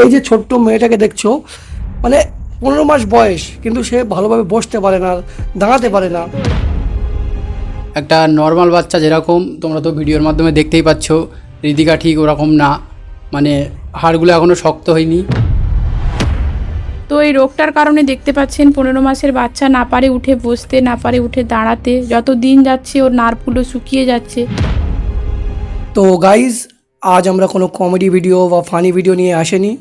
এই যে ছোট্ট মেয়েটাকে দেখছ মানে পনেরো মাস বয়স কিন্তু সে ভালোভাবে বসতে পারে না দাঁড়াতে পারে না। একটা নর্মাল বাচ্চা যেরকম তোমরা তো ভিডিওর মাধ্যমে দেখতেই পাচ্ছ ঋতিকা ঠিক ওরকম না মানে হাড়গুলো এখনও শক্ত হয়নি। তো এই রোগটার কারণে দেখতে পাচ্ছেন পনেরো মাসের বাচ্চা না পারে উঠে বসতে না পারে উঠে দাঁড়াতে যত দিন যাচ্ছে ওর নার্ভগুলো শুকিয়ে যাচ্ছে। তো গাইজ আজ আমরা কোনো কমেডি ভিডিও বা ফানি ভিডিও নিয়ে আসেনি।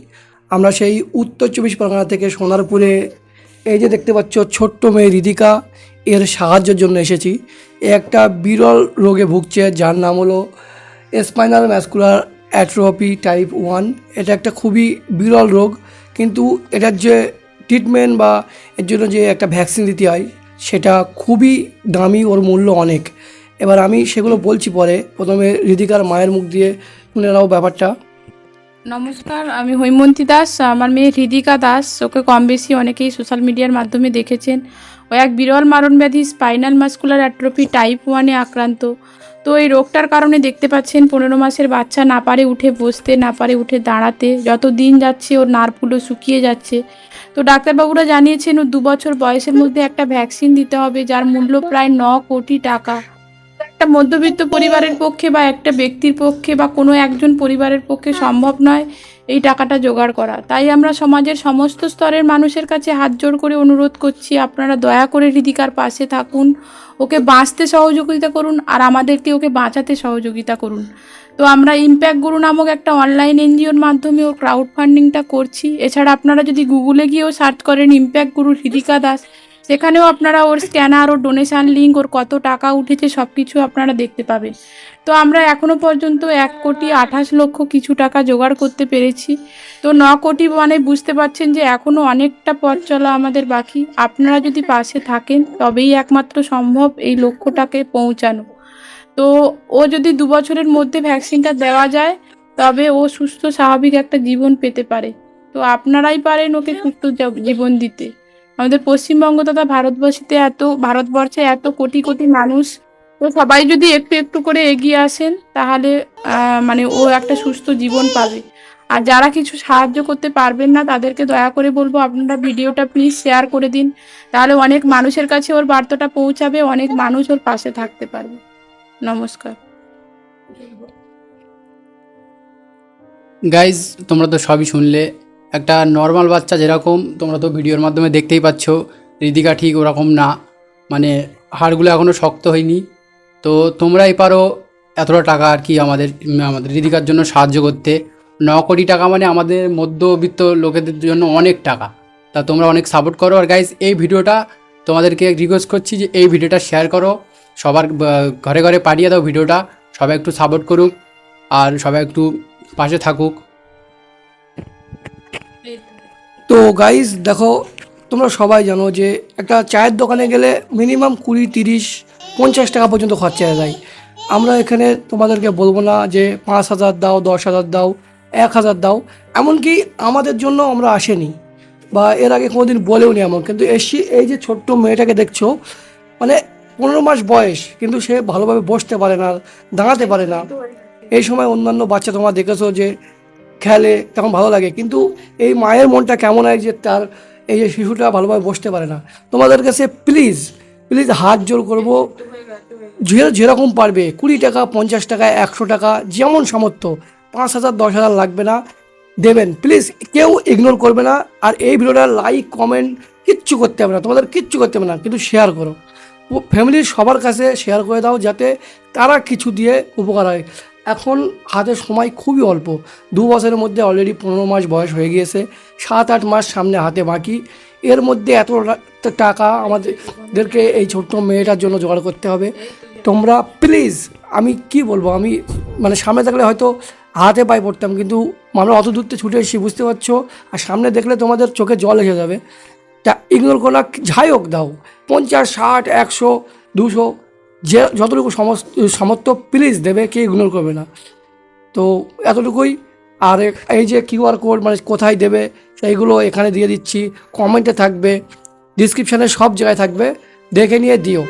আমরা সেই উত্তর চব্বিশ পরগনা থেকে সোনারপুরে এই যে দেখতে পাচ্ছ, ছোট্ট মেয়ে রিদিকা, এর সাহায্যের জন্য এসেছি। একটা বিরল রোগে ভুগছে, যার নাম হলো spinal muscular atrophy type one এটা একটা খুবই বিরল রোগ, কিন্তু এটার যে ট্রিটমেন্ট বা এর জন্য যে একটা ভ্যাকসিন দিতে হয়, সেটা খুবই দামি, ওর মূল্য অনেক। এবার আমি সেগুলো বলছি পরে। প্রথমে হৃদিকার মায়ের মুখ দিয়ে শুনে নাও ব্যাপারটা। নমস্কার, আমি হৈমন্তী দাস, আমার মেয়ে হৃদিকা দাস। ওকে কম বেশি অনেকেই সোশ্যাল মিডিয়ার মাধ্যমে দেখেছেন। ও এক বিরল মারণ ব্যাধি স্পাইনাল মাস্কুলার অ্যাট্রোপি টাইপ ওয়ানে আক্রান্ত। তো এই রোগটার কারণে দেখতে পাচ্ছেন, পনেরো মাসের বাচ্চা না পারে উঠে বসতে, না পারে উঠে দাঁড়াতে। যত দিন যাচ্ছে, ওর নার্ভগুলো শুকিয়ে যাচ্ছে। তো ডাক্তারবাবুরা জানিয়েছেন ও দু বছর বয়সের মধ্যে একটা ভ্যাকসিন দিতে হবে, যার মূল্য প্রায় ন কোটি টাকা। একটা মধ্যবিত্ত পরিবারের পক্ষে বা একটা ব্যক্তির পক্ষে বা কোনো একজন পরিবারের পক্ষে সম্ভব নয় এই টাকাটা জোগাড় করা। তাই আমরা সমাজের সমস্ত স্তরের মানুষের কাছে হাত জোড় করে অনুরোধ করছি আপনারা দয়া করে হৃদিকার পাশে থাকুন ওকে বাঁচতে সহযোগিতা করুন আর আমাদেরকে ওকে বাঁচাতে সহযোগিতা করুন। তো আমরা ইম্প্যাক্ট গুরু নামক একটা অনলাইন এনজিওর মাধ্যমে ওর ক্রাউড ফান্ডিংটা করছি। এছাড়া আপনারা যদি গুগলে গিয়েও সার্চ করেন ইম্প্যাক্ট গুরু হৃদিকা দাস সেখানেও আপনারা ওর স্ক্যানার ওর ডোনেশন লিঙ্ক ওর কত টাকা উঠেছে সব কিছু আপনারা দেখতে পাবেন। তো আমরা এখনও পর্যন্ত এক কোটি আঠাশ লক্ষ কিছু টাকা জোগাড় করতে পেরেছি। তো ন কোটি মানে বুঝতে পারছেন যে এখনও অনেকটা পথ চলা আমাদের বাকি। আপনারা যদি পাশে থাকেন, তবেই একমাত্র সম্ভব এই লক্ষ্যটাকে পৌঁছানো। তো ও যদি দু বছরের মধ্যে ভ্যাকসিনটা দেওয়া যায়, তবে ও সুস্থ, স্বাভাবিক একটা জীবন পেতে পারে। তো আপনারাই পারেন ওকে সুস্থ জীবন দিতে। আমাদের পশ্চিমবঙ্গ তথা ভারতবর্ষীতে এত, ভারতবর্ষে এত কোটি কোটি মানুষ। তো সবাই যদি একটু একটু করে এগিয়ে আসেন, তাহলে মানে ও একটা সুস্থ জীবন পাবে। আর যারা কিছু সাহায্য করতে পারবেন না, তাদেরকে দয়া করে বলব, আপনারা ভিডিওটা প্লিজ শেয়ার করে দিন। তাহলে অনেক মানুষের কাছে ওর বার্তাটা পৌঁছাবে, অনেক মানুষ ওর পাশে থাকতে পারবে। নমস্কার। গাইজ তোমরা তো সবই শুনলে। একটা নর্মাল বাচ্চা যেরকম তোমরা তো ভিডিওর মাধ্যমে দেখতেই পাচ্ছ ঋতিকা ঠিক ওরকম না। মানে হাড়গুলো এখনও শক্ত হয়নি। তো তোমরাই পারো এতটা টাকা আর কি আমাদের আমাদের ঋতিকার জন্য সাহায্য করতে। ন কোটি টাকা মানে আমাদের মধ্যবিত্ত লোকেদের জন্য অনেক টাকা। তা তোমরা অনেক সাপোর্ট করো। আর গাইজ এই ভিডিওটা তোমাদেরকে রিকোয়েস্ট করছি যে এই ভিডিওটা শেয়ার করো। সবার ঘরে ঘরে পাঠিয়ে দাও ভিডিওটা। সবাই একটু সাপোর্ট করুক। আর সবাই একটু পাশে থাকুক। তো গাইজ দেখো, তোমরা সবাই জানো যে একটা চায়ের দোকানে গেলে মিনিমাম কুড়ি, তিরিশ, পঞ্চাশ টাকা পর্যন্ত খরচা হয়ে যায়। আমরা এখানে তোমাদেরকে বলব না যে পাঁচ হাজার দাও, দশ হাজার দাও, এক হাজার দাও। এমনকি আমাদের জন্য আমরা আসেনি বা এর আগে কোনোদিন বলেও নি এমন। কিন্তু এসছি এই যে ছোট্ট মেয়েটাকে দেখছ মানে পনেরো মাস বয়স, কিন্তু সে ভালোভাবে বসতে পারে না, দাঁড়াতে পারে না। এই সময় অন্যান্য বাচ্চা তোমরা দেখেছ যে খেলে তখন ভালো লাগে। কিন্তু এই মায়ের মনটা কেমন হয় যে তার এই যে শিশুটা ভালোভাবে বসতে পারে না। তোমাদের কাছে প্লিজ প্লিজ হাত জোর করব। যে, যেরকম পারবে, কুড়ি টাকা, পঞ্চাশ টাকা, একশো টাকা, যেমন সামর্থ্য, পাঁচ হাজার, দশ হাজার লাগবে না। দেবেন প্লিজ কেউ ইগনোর করবে না। আর এই ভিডিওটা লাইক কমেন্ট কিচ্ছু করতে হবে না। তোমাদের কিচ্ছু করতে হবে না, কিন্তু শেয়ার করো। ফ্যামিলির সবার কাছে শেয়ার করে দাও যাতে তারা কিছু দিয়ে উপকার হয়। এখন হাতে সময় খুবই অল্প। দু বছরের মধ্যে অলরেডি পনেরো মাস বয়স হয়ে গিয়েছে। সাত আট মাস সামনে হাতে বাকি। এর মধ্যে এত টাকা আমাদেরকে এই ছোট্ট মেয়েটার জন্য জোগাড় করতে হবে। তোমরা প্লিজ আমি কি বলব? আমি মানে সামনে থাকলে হয়তো হাতে পায়ে পড়তাম, কিন্তু আমরা অত দূরতে ছুটে এসেছি, বুঝতে পারছ? আর সামনে দেখলে তোমাদের চোখে জল এসে যাবে। তা ইগনোর করো যাই হোক দাও। পঞ্চাশ, ষাট, একশো, দুশো যে যতটুকু সমস্ত, সামর্থ্য প্লিজ দেবে, কে ইগনোর করবে না। তো এতটুকুই। আর এই যে কিউআর কোড মানে কোথায় দেবে, সেইগুলো এখানে দিয়ে দিচ্ছি। কমেন্টে থাকবে ডিসক্রিপশানে সব জায়গায় থাকবে। দেখে নিয়ে দিও।